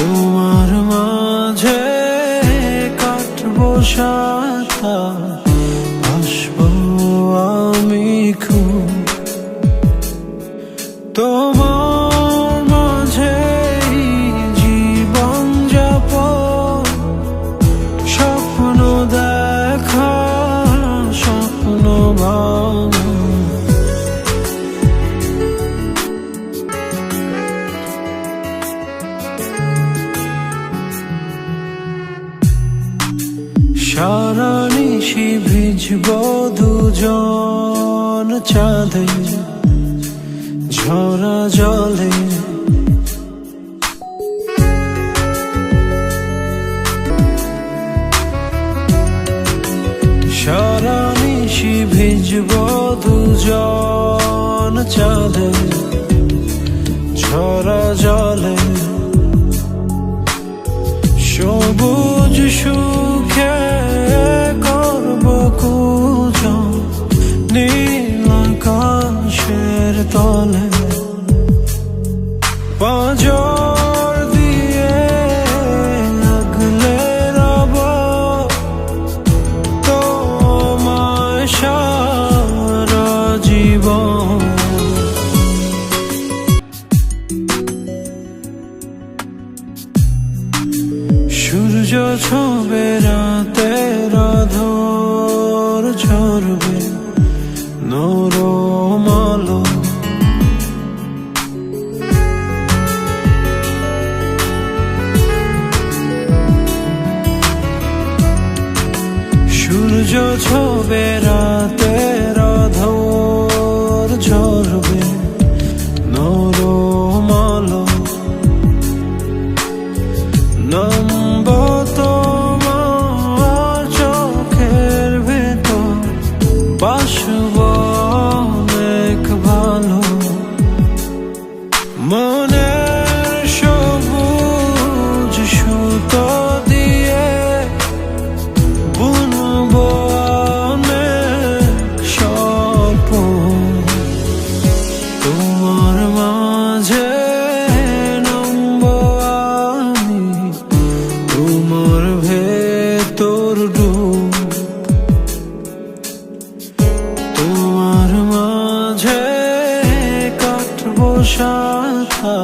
তোমার মাঝে কাটবো সাঁতার। নিশি ভিজব দুজন চাঁদে ঝরা জলে। সারা ভিজব দুজন চাঁদে সূর্য ছবে, রাতের ধর ঝরবে নরম আলো। সূর্য ছবে, রাতের ধর ঝরবে নরম আলো। নম্ব তোমার ভেতর ডুব। তোমার মাঝে কাটবো সাথা